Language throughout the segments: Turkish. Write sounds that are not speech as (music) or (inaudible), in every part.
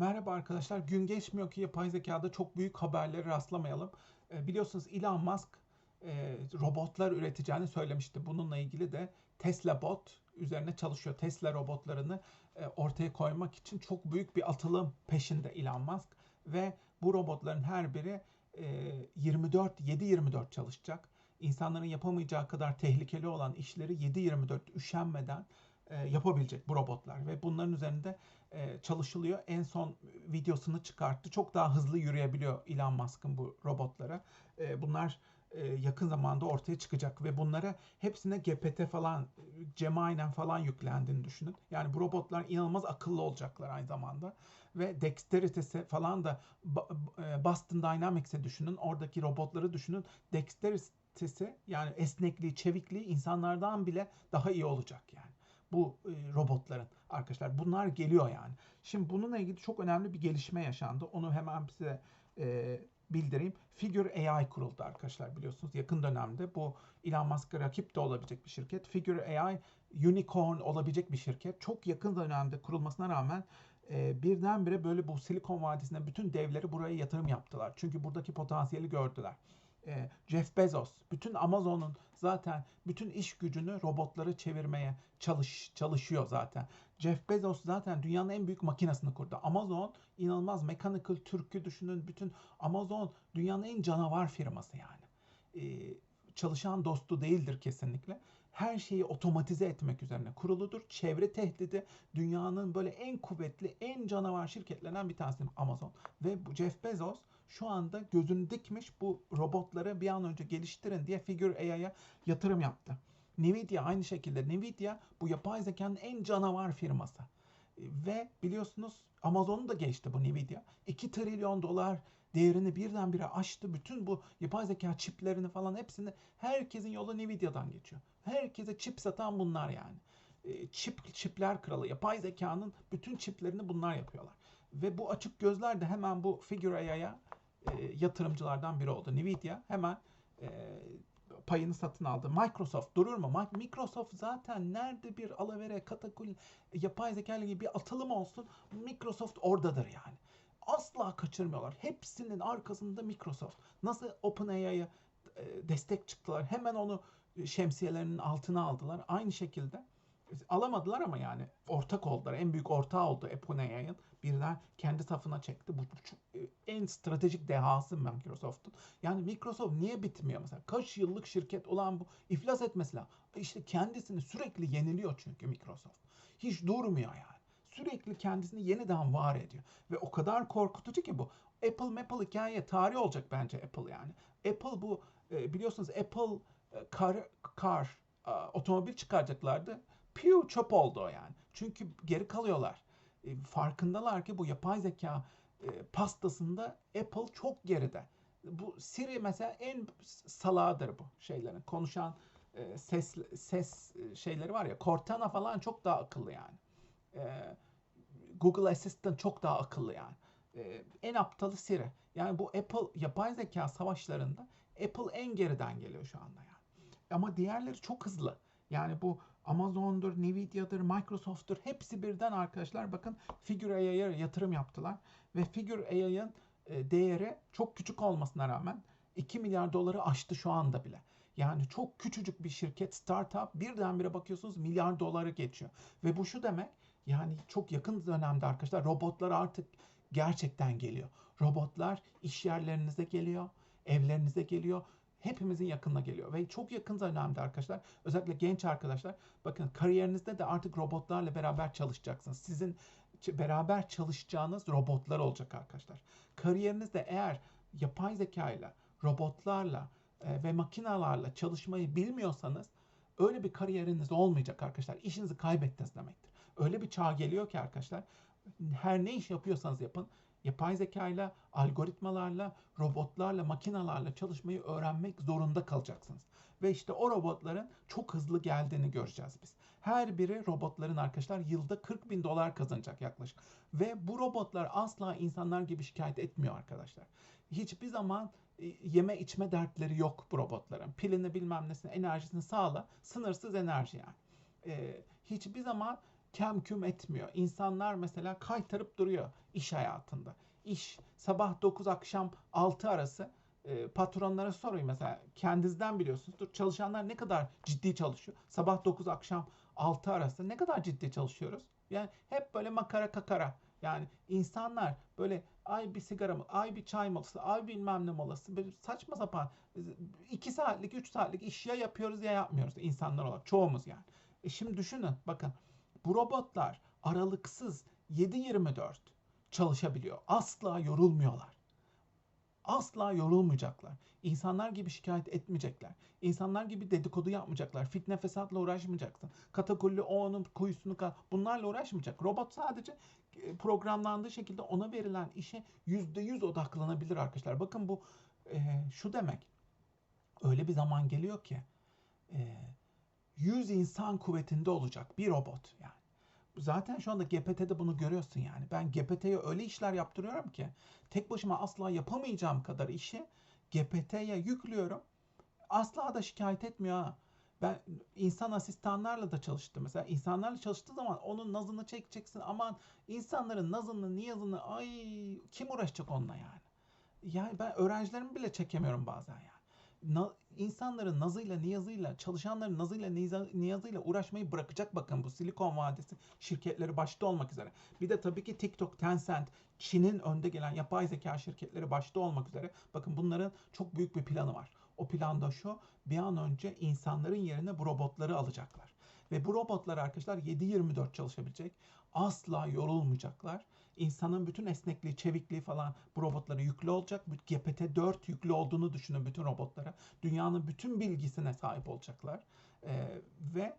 Merhaba arkadaşlar. Gün geçmiyor ki yapay zekada çok büyük haberlere rastlamayalım. E, biliyorsunuz Elon Musk e, robotlar üreteceğini söylemişti. Bununla ilgili de Tesla Bot üzerine çalışıyor. Tesla robotlarını e, ortaya koymak için çok büyük bir atılım peşinde Elon Musk ve bu robotların her biri e, 24 7-24 çalışacak. İnsanların yapamayacağı kadar tehlikeli olan işleri 7-24 üşenmeden yapabilecek bu robotlar ve bunların üzerinde e, çalışılıyor. En son videosunu çıkarttı. Çok daha hızlı yürüyebiliyor Elon Musk'ın bu robotlara. E, bunlar e, yakın zamanda ortaya çıkacak ve bunlara hepsine GPT falan, Gemini falan yüklendiğini düşünün. Yani bu robotlar inanılmaz akıllı olacaklar aynı zamanda ve dexterity'si falan da e, Boston Dynamics'e düşünün. Oradaki robotları düşünün. Dexterity'si yani esnekliği, çevikliği insanlardan bile daha iyi olacak yani bu e, robotların arkadaşlar. Bunlar geliyor yani. Şimdi bununla ilgili çok önemli bir gelişme yaşandı. Onu hemen size e, bildireyim. Figure AI kuruldu arkadaşlar biliyorsunuz yakın dönemde. Bu Elon Musk'a rakip de olabilecek bir şirket. Figure AI unicorn olabilecek bir şirket. Çok yakın dönemde kurulmasına rağmen e, birdenbire böyle bu Silikon Vadisi'nde bütün devleri buraya yatırım yaptılar. Çünkü buradaki potansiyeli gördüler. E, Jeff Bezos, bütün Amazon'un zaten bütün iş gücünü robotları çevirmeye çalış çalışıyor zaten. Jeff Bezos zaten dünyanın en büyük makinesini kurdu. Amazon inanılmaz Mechanical Turk'ü düşünün. Bütün Amazon dünyanın en canavar firması yani. E, çalışan dostu değildir kesinlikle. Her şeyi otomatize etmek üzerine kuruludur. Çevre tehdidi dünyanın böyle en kuvvetli, en canavar şirketlerinden bir tanesi Amazon. Ve bu Jeff Bezos şu anda gözünü dikmiş bu robotları bir an önce geliştirin diye Figure AI'ya yatırım yaptı. Nvidia aynı şekilde. Nvidia bu yapay zekanın en canavar firması. Ve biliyorsunuz Amazon'u da geçti bu Nvidia. 2 trilyon dolar değerini birdenbire aştı. Bütün bu yapay zeka çiplerini falan hepsini herkesin yolu Nvidia'dan geçiyor. Herkese çip satan bunlar yani. E, çip çipler kralı yapay zekanın bütün çiplerini bunlar yapıyorlar. Ve bu açık gözler de hemen bu Figure AI'ya e, yatırımcılardan biri oldu. Nvidia hemen e, payını satın aldı. Microsoft durur mu? Microsoft zaten nerede bir alavere, katakul, yapay zeka gibi bir atılım olsun Microsoft oradadır yani. Asla kaçırmıyorlar. Hepsinin arkasında Microsoft. Nasıl OpenAI'ya e, destek çıktılar. Hemen onu şemsiyelerinin altına aldılar. Aynı şekilde alamadılar ama yani ortak oldular. En büyük ortağı oldu OpenAI'ın. Birden kendi safına çekti. Bu e, en stratejik dehası Microsoft'un. Yani Microsoft niye bitmiyor mesela? Kaç yıllık şirket olan bu iflas etmesi lazım. İşte kendisini sürekli yeniliyor çünkü Microsoft. Hiç durmuyor yani. Sürekli kendisini yeniden var ediyor. Ve o kadar korkutucu ki bu. Apple Apple hikaye tarih olacak bence Apple yani. Apple bu e, biliyorsunuz Apple e, car, car otomobil çıkaracaklardı piu çöp oldu o yani. Çünkü geri kalıyorlar. E, farkındalar ki bu yapay zeka e, pastasında Apple çok geride. Bu Siri mesela en salağıdır bu şeylerin. Konuşan e, ses ses şeyleri var ya. Cortana falan çok daha akıllı yani. E, Google Assistant çok daha akıllı yani. E, en aptalı Siri. Yani bu Apple yapay zeka savaşlarında Apple en geriden geliyor şu anda yani. Ama diğerleri çok hızlı. Yani bu Amazon'dur, Nvidia'dır, Microsoft'tur hepsi birden arkadaşlar bakın Figure AI'ya yatırım yaptılar. Ve Figure AI'ın e, değeri çok küçük olmasına rağmen 2 milyar doları aştı şu anda bile. Yani çok küçücük bir şirket, startup birdenbire bakıyorsunuz milyar doları geçiyor. Ve bu şu demek yani çok yakın dönemde arkadaşlar robotlar artık gerçekten geliyor. Robotlar iş yerlerinize geliyor, evlerinize geliyor hepimizin yakınına geliyor. Ve çok yakın dönemde arkadaşlar özellikle genç arkadaşlar bakın kariyerinizde de artık robotlarla beraber çalışacaksınız. Sizin beraber çalışacağınız robotlar olacak arkadaşlar. Kariyerinizde eğer yapay zeka ile robotlarla e, ve makinalarla çalışmayı bilmiyorsanız öyle bir kariyeriniz olmayacak arkadaşlar. İşinizi kaybettiniz demektir. Öyle bir çağ geliyor ki arkadaşlar her ne iş yapıyorsanız yapın yapay zekayla, algoritmalarla, robotlarla, makinalarla çalışmayı öğrenmek zorunda kalacaksınız. Ve işte o robotların çok hızlı geldiğini göreceğiz biz. Her biri robotların arkadaşlar yılda 40 bin dolar kazanacak yaklaşık. Ve bu robotlar asla insanlar gibi şikayet etmiyor arkadaşlar. Hiçbir zaman e, yeme içme dertleri yok bu robotların. Pilini bilmem nesini, enerjisini sağla. Sınırsız enerji yani. Ee, hiçbir zaman kem küm etmiyor. İnsanlar mesela kaytarıp duruyor iş hayatında. İş sabah 9 akşam 6 arası e, patronlara sorayım mesela kendinizden biliyorsunuzdur. Çalışanlar ne kadar ciddi çalışıyor? Sabah 9 akşam 6 arası ne kadar ciddi çalışıyoruz? Yani hep böyle makara kakara. Yani insanlar böyle ay bir sigara mı, ay bir çay molası, ay bilmem ne molası. Böyle saçma sapan 2 saatlik, 3 saatlik iş ya yapıyoruz ya yapmıyoruz insanlar olarak. Çoğumuz yani. E şimdi düşünün bakın bu robotlar aralıksız 7-24 çalışabiliyor. Asla yorulmuyorlar. Asla yorulmayacaklar. İnsanlar gibi şikayet etmeyecekler. İnsanlar gibi dedikodu yapmayacaklar. Fitne fesatla uğraşmayacaksın. Katakulli o onun kuyusunu bunlarla uğraşmayacak. Robot sadece e, programlandığı şekilde ona verilen işe yüzde yüz odaklanabilir arkadaşlar. Bakın bu e, şu demek. Öyle bir zaman geliyor ki e, 100 insan kuvvetinde olacak bir robot yani. Zaten şu anda GPT'de bunu görüyorsun yani. Ben GPT'ye öyle işler yaptırıyorum ki tek başıma asla yapamayacağım kadar işi GPT'ye yüklüyorum. Asla da şikayet etmiyor ha. Ben insan asistanlarla da çalıştım. Mesela insanlarla çalıştığı zaman onun nazını çekeceksin. Aman insanların nazını, niyazını ay kim uğraşacak onunla yani. Yani ben öğrencilerimi bile çekemiyorum bazen yani na, insanların nazıyla niyazıyla çalışanların nazıyla niyazıyla uğraşmayı bırakacak bakın bu Silikon Vadisi şirketleri başta olmak üzere. Bir de tabii ki TikTok, Tencent, Çin'in önde gelen yapay zeka şirketleri başta olmak üzere. Bakın bunların çok büyük bir planı var. O plan da şu bir an önce insanların yerine bu robotları alacaklar. Ve bu robotlar arkadaşlar 7-24 çalışabilecek. Asla yorulmayacaklar insanın bütün esnekliği, çevikliği falan bu robotlara yüklü olacak. GPT-4 yüklü olduğunu düşünün bütün robotlara. Dünyanın bütün bilgisine sahip olacaklar. Ee, ve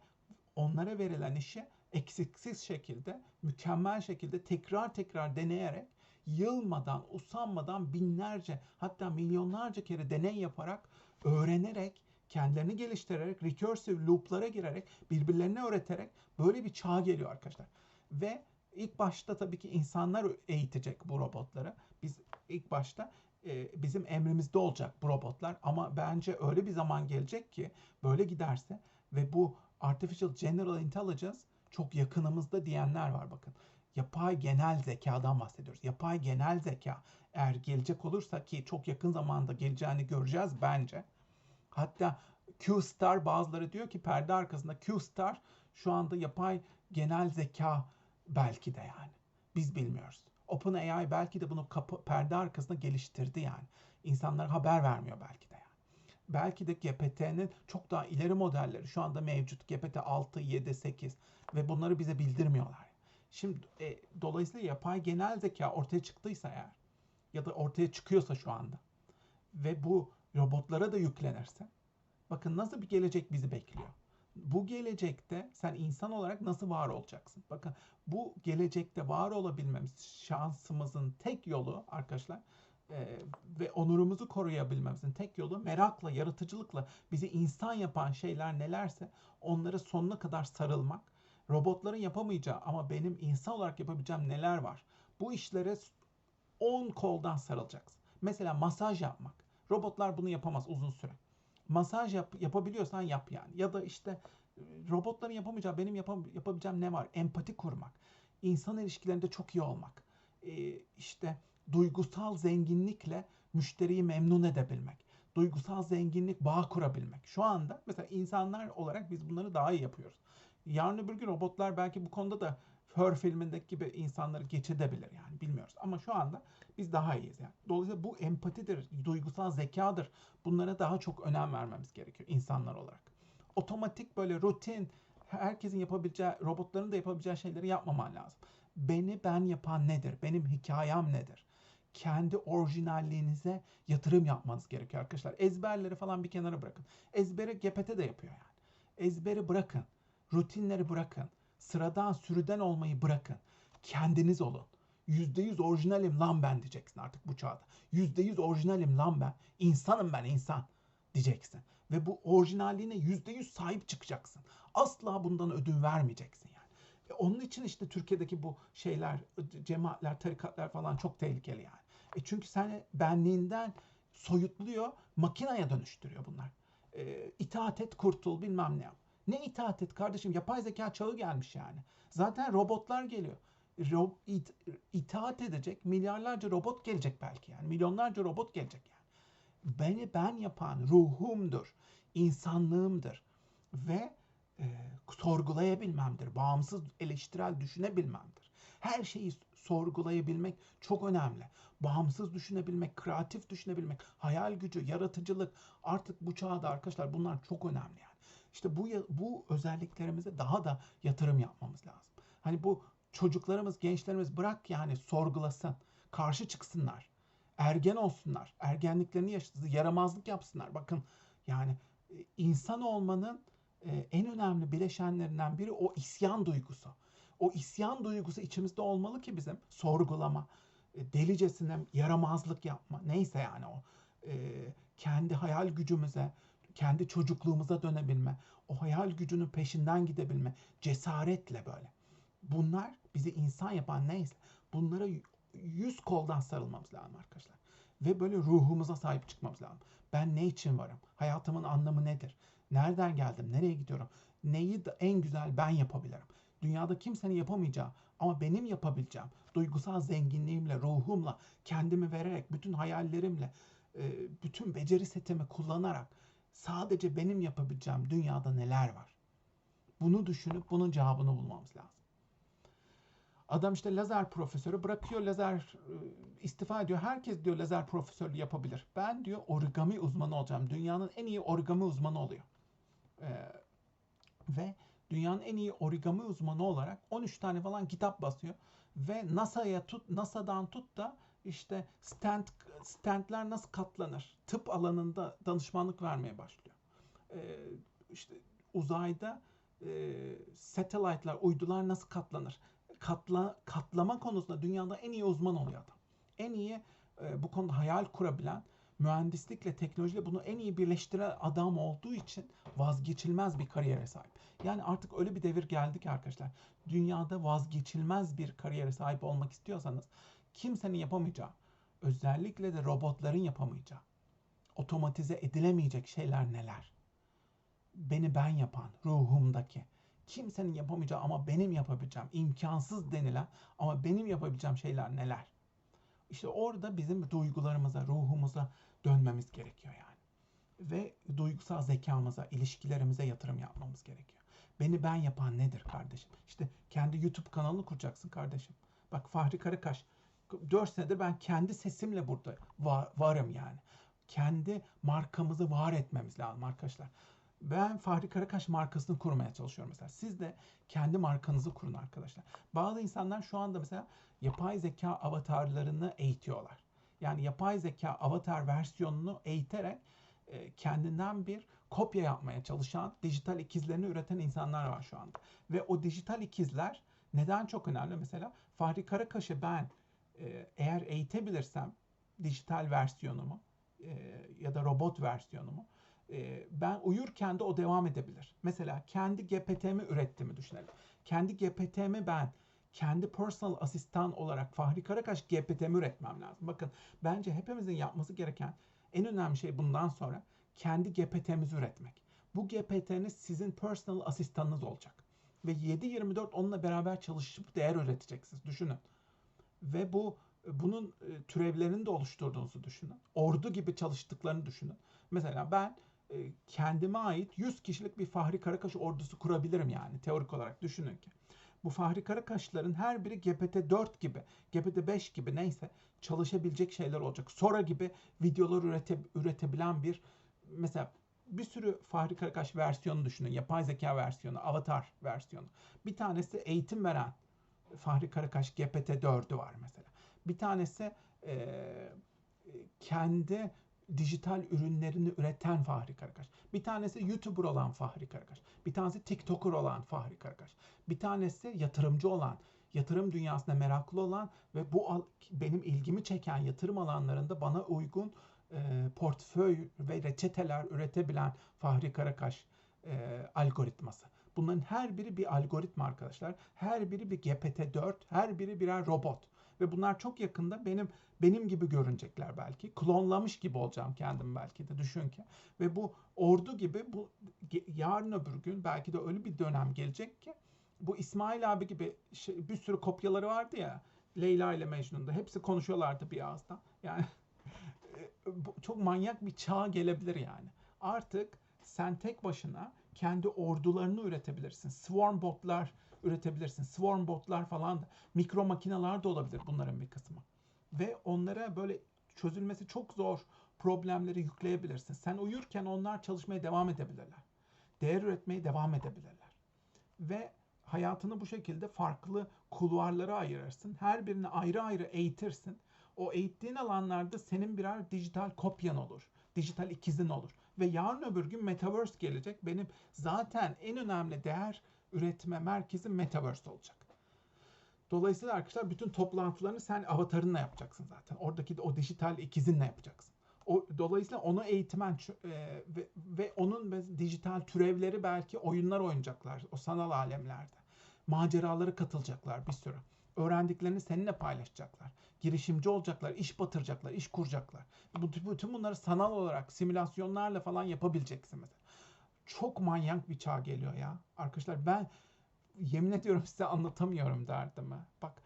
onlara verilen işi eksiksiz şekilde, mükemmel şekilde tekrar tekrar deneyerek yılmadan, usanmadan binlerce hatta milyonlarca kere deney yaparak, öğrenerek, kendilerini geliştirerek, recursive loop'lara girerek, birbirlerine öğreterek böyle bir çağ geliyor arkadaşlar. Ve İlk başta tabii ki insanlar eğitecek bu robotları. Biz ilk başta e, bizim emrimizde olacak bu robotlar ama bence öyle bir zaman gelecek ki böyle giderse ve bu artificial general intelligence çok yakınımızda diyenler var bakın. Yapay genel zekadan bahsediyoruz. Yapay genel zeka eğer gelecek olursa ki çok yakın zamanda geleceğini göreceğiz bence. Hatta Q-Star bazıları diyor ki perde arkasında Q-Star şu anda yapay genel zeka Belki de yani. Biz bilmiyoruz. OpenAI belki de bunu kapı, perde arkasında geliştirdi yani. İnsanlara haber vermiyor belki de yani. Belki de GPT'nin çok daha ileri modelleri şu anda mevcut. GPT 6, 7, 8 ve bunları bize bildirmiyorlar. Şimdi e, dolayısıyla yapay genel zeka ortaya çıktıysa eğer ya da ortaya çıkıyorsa şu anda ve bu robotlara da yüklenirse bakın nasıl bir gelecek bizi bekliyor bu gelecekte sen insan olarak nasıl var olacaksın? Bakın bu gelecekte var olabilmemiz şansımızın tek yolu arkadaşlar e, ve onurumuzu koruyabilmemizin tek yolu merakla, yaratıcılıkla bizi insan yapan şeyler nelerse onları sonuna kadar sarılmak. Robotların yapamayacağı ama benim insan olarak yapabileceğim neler var? Bu işlere 10 koldan sarılacaksın. Mesela masaj yapmak. Robotlar bunu yapamaz uzun süre masaj yap, yapabiliyorsan yap yani. Ya da işte e, robotların yapamayacağı benim yapam, yapabileceğim ne var? Empati kurmak. İnsan ilişkilerinde çok iyi olmak. Ee, işte duygusal zenginlikle müşteriyi memnun edebilmek. Duygusal zenginlik bağ kurabilmek. Şu anda mesela insanlar olarak biz bunları daha iyi yapıyoruz. Yarın öbür gün robotlar belki bu konuda da Her filmindeki gibi insanları geçebilir yani bilmiyoruz. Ama şu anda biz daha iyiyiz yani. Dolayısıyla bu empatidir, duygusal zekadır. Bunlara daha çok önem vermemiz gerekiyor insanlar olarak. Otomatik böyle rutin, herkesin yapabileceği, robotların da yapabileceği şeyleri yapmaman lazım. Beni ben yapan nedir? Benim hikayem nedir? Kendi orijinalliğinize yatırım yapmanız gerekiyor arkadaşlar. Ezberleri falan bir kenara bırakın. Ezberi GPT de yapıyor yani. Ezberi bırakın. Rutinleri bırakın. Sıradan sürüden olmayı bırakın. Kendiniz olun. %100 orijinalim lan ben diyeceksin artık bu çağda. %100 orijinalim lan ben. İnsanım ben insan diyeceksin. Ve bu orijinalliğine %100 sahip çıkacaksın. Asla bundan ödün vermeyeceksin yani. E onun için işte Türkiye'deki bu şeyler, cemaatler, tarikatlar falan çok tehlikeli yani. E çünkü seni benliğinden soyutluyor, makineye dönüştürüyor bunlar. E, itaat et, kurtul, bilmem ne yap. Ne itaat et kardeşim? Yapay zeka çağı gelmiş yani. Zaten robotlar geliyor. Ro it itaat edecek milyarlarca robot gelecek belki yani. Milyonlarca robot gelecek yani. Beni ben yapan ruhumdur, insanlığımdır ve e, sorgulayabilmemdir. Bağımsız eleştirel düşünebilmemdir. Her şeyi sorgulayabilmek çok önemli. Bağımsız düşünebilmek, kreatif düşünebilmek, hayal gücü, yaratıcılık artık bu çağda arkadaşlar bunlar çok önemli yani. İşte bu bu özelliklerimize daha da yatırım yapmamız lazım. Hani bu çocuklarımız, gençlerimiz bırak yani sorgulasın, karşı çıksınlar. Ergen olsunlar, ergenliklerini yaşasın, yaramazlık yapsınlar. Bakın yani e, insan olmanın e, en önemli bileşenlerinden biri o isyan duygusu. O isyan duygusu içimizde olmalı ki bizim sorgulama, e, delicesine yaramazlık yapma neyse yani o kendi hayal gücümüze, kendi çocukluğumuza dönebilme, o hayal gücünün peşinden gidebilme, cesaretle böyle. Bunlar bizi insan yapan neyse bunlara yüz koldan sarılmamız lazım arkadaşlar. Ve böyle ruhumuza sahip çıkmamız lazım. Ben ne için varım? Hayatımın anlamı nedir? Nereden geldim? Nereye gidiyorum? Neyi en güzel ben yapabilirim? Dünyada kimsenin yapamayacağı ama benim yapabileceğim duygusal zenginliğimle, ruhumla, kendimi vererek, bütün hayallerimle, bütün beceri setimi kullanarak sadece benim yapabileceğim dünyada neler var? Bunu düşünüp bunun cevabını bulmamız lazım. Adam işte lazer profesörü bırakıyor lazer e, istifa ediyor. Herkes diyor lazer profesörlüğü yapabilir. Ben diyor origami uzmanı olacağım. Dünyanın en iyi origami uzmanı oluyor. Ee, ve dünyanın en iyi origami uzmanı olarak 13 tane falan kitap basıyor. Ve NASA'ya tut, NASA'dan tut da işte stand, standler nasıl katlanır? Tıp alanında danışmanlık vermeye başlıyor. Ee, işte uzayda e, satellite'lar, uydular nasıl katlanır? Katla, katlama konusunda dünyada en iyi uzman oluyor adam. En iyi e, bu konuda hayal kurabilen, mühendislikle, teknolojiyle bunu en iyi birleştiren adam olduğu için vazgeçilmez bir kariyere sahip. Yani artık öyle bir devir geldi ki arkadaşlar. Dünyada vazgeçilmez bir kariyere sahip olmak istiyorsanız kimsenin yapamayacağı, özellikle de robotların yapamayacağı, otomatize edilemeyecek şeyler neler? Beni ben yapan, ruhumdaki, kimsenin yapamayacağı ama benim yapabileceğim, imkansız denilen ama benim yapabileceğim şeyler neler? İşte orada bizim duygularımıza, ruhumuza dönmemiz gerekiyor yani. Ve duygusal zekamıza, ilişkilerimize yatırım yapmamız gerekiyor. Beni ben yapan nedir kardeşim? İşte kendi YouTube kanalını kuracaksın kardeşim. Bak Fahri Karakaş 4 senedir ben kendi sesimle burada var, varım yani. Kendi markamızı var etmemiz lazım arkadaşlar. Ben Fahri Karakaş markasını kurmaya çalışıyorum mesela. Siz de kendi markanızı kurun arkadaşlar. Bazı insanlar şu anda mesela yapay zeka avatarlarını eğitiyorlar. Yani yapay zeka avatar versiyonunu eğiterek e, kendinden bir kopya yapmaya çalışan dijital ikizlerini üreten insanlar var şu anda. Ve o dijital ikizler neden çok önemli? Mesela Fahri Karakaş'ı ben eğer eğitebilirsem dijital versiyonumu e, ya da robot versiyonumu e, ben uyurken de o devam edebilir. Mesela kendi GPT'mi ürettiğimi düşünelim. Kendi GPT'mi ben kendi personal asistan olarak Fahri Karakaş GPT'mi üretmem lazım. Bakın bence hepimizin yapması gereken en önemli şey bundan sonra kendi GPT'mizi üretmek. Bu GPT'niz sizin personal asistanınız olacak. Ve 7-24 onunla beraber çalışıp değer üreteceksiniz. Düşünün. Ve bu bunun e, türevlerini de oluşturduğunuzu düşünün. Ordu gibi çalıştıklarını düşünün. Mesela ben e, kendime ait 100 kişilik bir Fahri Karakaş ordusu kurabilirim yani teorik olarak düşünün ki. Bu Fahri Karakaşların her biri GPT-4 gibi, GPT-5 gibi neyse çalışabilecek şeyler olacak. Sora gibi videolar ürete, üretebilen bir mesela bir sürü Fahri Karakaş versiyonu düşünün. Yapay zeka versiyonu, avatar versiyonu. Bir tanesi eğitim veren Fahri Karakaş GPT-4'ü var mesela. Bir tanesi e, kendi dijital ürünlerini üreten Fahri Karakaş. Bir tanesi YouTuber olan Fahri Karakaş. Bir tanesi TikToker olan Fahri Karakaş. Bir tanesi yatırımcı olan, yatırım dünyasına meraklı olan ve bu benim ilgimi çeken yatırım alanlarında bana uygun e, portföy ve reçeteler üretebilen Fahri Karakaş e, algoritması. Bunların her biri bir algoritma arkadaşlar. Her biri bir GPT-4, her biri birer robot. ve bunlar çok yakında benim benim gibi görünecekler belki. Klonlamış gibi olacağım kendim belki de düşün ki. Ve bu ordu gibi bu yarın öbür gün belki de öyle bir dönem gelecek ki bu İsmail abi gibi şey, bir sürü kopyaları vardı ya Leyla ile Mecnun'da. Hepsi konuşuyorlardı bir ağızdan. Yani (laughs) çok manyak bir çağ gelebilir yani. Artık sen tek başına kendi ordularını üretebilirsin. Swarm botlar üretebilirsin. Swarm botlar falan da, mikro makineler de olabilir bunların bir kısmı. Ve onlara böyle çözülmesi çok zor problemleri yükleyebilirsin. Sen uyurken onlar çalışmaya devam edebilirler. Değer üretmeye devam edebilirler. Ve hayatını bu şekilde farklı kulvarlara ayırırsın. Her birini ayrı ayrı eğitirsin. O eğittiğin alanlarda senin birer dijital kopyan olur. Dijital ikizin olur. Ve yarın öbür gün Metaverse gelecek. Benim zaten en önemli değer üretme merkezi Metaverse olacak. Dolayısıyla arkadaşlar bütün toplantılarını sen avatarınla yapacaksın zaten. Oradaki o dijital ikizinle yapacaksın. O, dolayısıyla onu eğitmen e, ve, ve onun dijital türevleri belki oyunlar oynayacaklar o sanal alemlerde. Maceraları katılacaklar bir sürü. Öğrendiklerini seninle paylaşacaklar. Girişimci olacaklar, iş batıracaklar, iş kuracaklar. Bütün bunları sanal olarak simülasyonlarla falan yapabileceksin mesela. Çok manyak bir çağ geliyor ya. Arkadaşlar ben yemin ediyorum size anlatamıyorum derdimi. Bak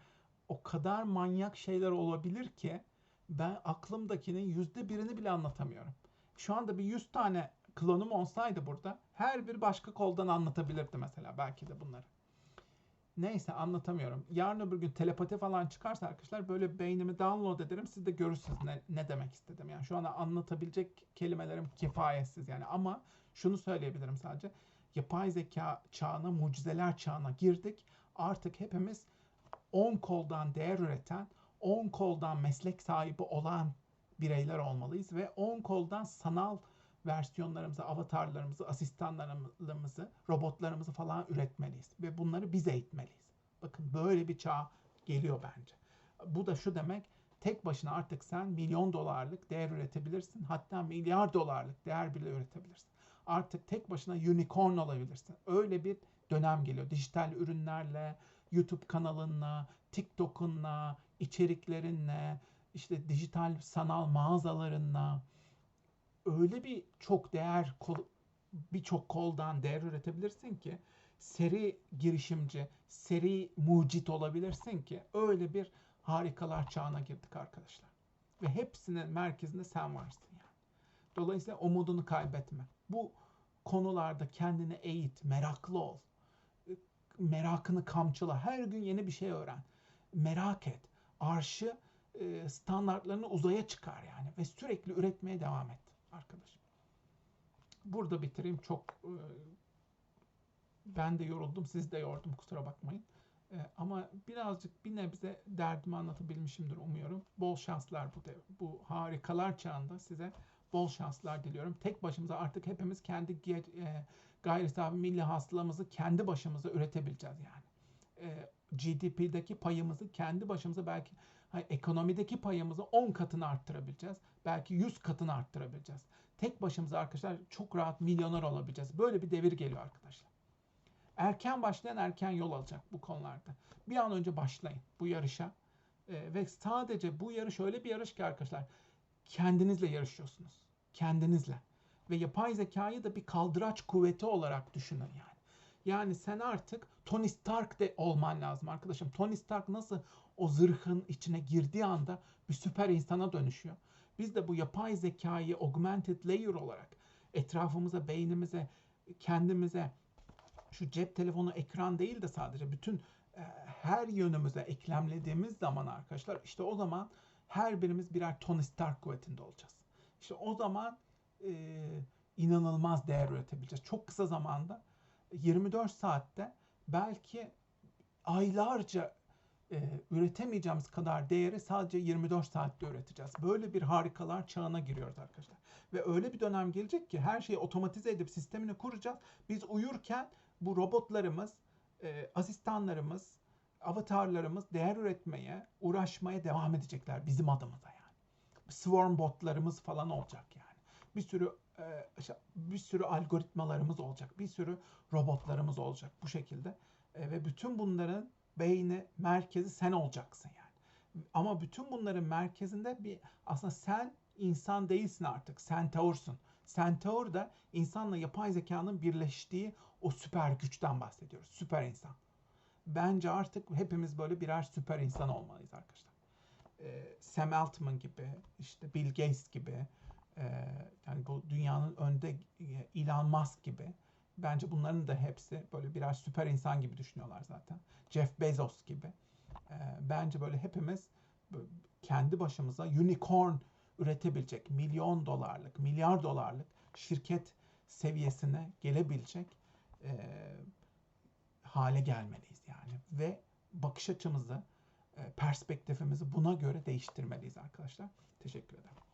o kadar manyak şeyler olabilir ki ben aklımdakinin yüzde birini bile anlatamıyorum. Şu anda bir yüz tane klonum olsaydı burada her bir başka koldan anlatabilirdi mesela belki de bunları. Neyse anlatamıyorum. Yarın öbür gün telepati falan çıkarsa arkadaşlar böyle beynimi download ederim. Siz de görürsünüz ne, ne demek istedim. Yani şu anda anlatabilecek kelimelerim kifayetsiz yani. Ama şunu söyleyebilirim sadece. Yapay zeka çağına, mucizeler çağına girdik. Artık hepimiz 10 koldan değer üreten, 10 koldan meslek sahibi olan bireyler olmalıyız ve 10 koldan sanal versiyonlarımızı, avatarlarımızı, asistanlarımızı, robotlarımızı falan üretmeliyiz. Ve bunları biz eğitmeliyiz. Bakın böyle bir çağ geliyor bence. Bu da şu demek, tek başına artık sen milyon dolarlık değer üretebilirsin. Hatta milyar dolarlık değer bile üretebilirsin. Artık tek başına unicorn olabilirsin. Öyle bir dönem geliyor. Dijital ürünlerle, YouTube kanalınla, TikTok'unla, içeriklerinle, işte dijital sanal mağazalarınla, öyle bir çok değer birçok koldan değer üretebilirsin ki seri girişimci, seri mucit olabilirsin ki öyle bir harikalar çağına girdik arkadaşlar. Ve hepsinin merkezinde sen varsın yani. Dolayısıyla umudunu kaybetme. Bu konularda kendini eğit, meraklı ol. Merakını kamçıla. Her gün yeni bir şey öğren. Merak et. Arşı standartlarını uzaya çıkar yani ve sürekli üretmeye devam et arkadaşım. Burada bitireyim. Çok e, ben de yoruldum, siz de yordum kusura bakmayın. E, ama birazcık bir nebze derdimi anlatabilmişimdir umuyorum. Bol şanslar bu de, bu harikalar çağında size bol şanslar diliyorum. Tek başımıza artık hepimiz kendi e, gayri safi milli hasılamızı kendi başımıza üretebileceğiz yani. E, GDP'deki payımızı kendi başımıza belki ekonomideki payımızı 10 katını arttırabileceğiz. Belki 100 katını arttırabileceğiz. Tek başımıza arkadaşlar çok rahat milyoner olabileceğiz. Böyle bir devir geliyor arkadaşlar. Erken başlayan erken yol alacak bu konularda. Bir an önce başlayın bu yarışa. Ee, ve sadece bu yarış öyle bir yarış ki arkadaşlar kendinizle yarışıyorsunuz. Kendinizle. Ve yapay zekayı da bir kaldıraç kuvveti olarak düşünün yani. Yani sen artık Tony Stark de olman lazım arkadaşım. Tony Stark nasıl o zırhın içine girdiği anda bir süper insana dönüşüyor. Biz de bu yapay zekayı augmented layer olarak etrafımıza, beynimize, kendimize şu cep telefonu ekran değil de sadece bütün e, her yönümüze eklemlediğimiz zaman arkadaşlar işte o zaman her birimiz birer Tony Stark kuvvetinde olacağız. İşte o zaman e, inanılmaz değer üretebileceğiz. Çok kısa zamanda 24 saatte belki aylarca e, üretemeyeceğimiz kadar değeri sadece 24 saatte üreteceğiz. Böyle bir harikalar çağına giriyoruz arkadaşlar. Ve öyle bir dönem gelecek ki her şeyi otomatize edip sistemini kuracağız. Biz uyurken bu robotlarımız, e, asistanlarımız, avatarlarımız değer üretmeye, uğraşmaya devam edecekler bizim adımıza yani. Swarm botlarımız falan olacak yani. Bir sürü e, bir sürü algoritmalarımız olacak. Bir sürü robotlarımız olacak bu şekilde. E, ve bütün bunların beyni, merkezi sen olacaksın yani. Ama bütün bunların merkezinde bir aslında sen insan değilsin artık. Centaur'sun. Centaur da insanla yapay zekanın birleştiği o süper güçten bahsediyoruz. Süper insan. Bence artık hepimiz böyle birer süper insan olmalıyız arkadaşlar. Ee, Sam Altman gibi, işte Bill Gates gibi, e, yani bu dünyanın önde e, Elon Musk gibi. Bence bunların da hepsi böyle birer süper insan gibi düşünüyorlar zaten. Jeff Bezos gibi. Ee, bence böyle hepimiz kendi başımıza unicorn üretebilecek milyon dolarlık, milyar dolarlık şirket seviyesine gelebilecek e, hale gelmeliyiz yani ve bakış açımızı, e, perspektifimizi buna göre değiştirmeliyiz arkadaşlar. Teşekkür ederim.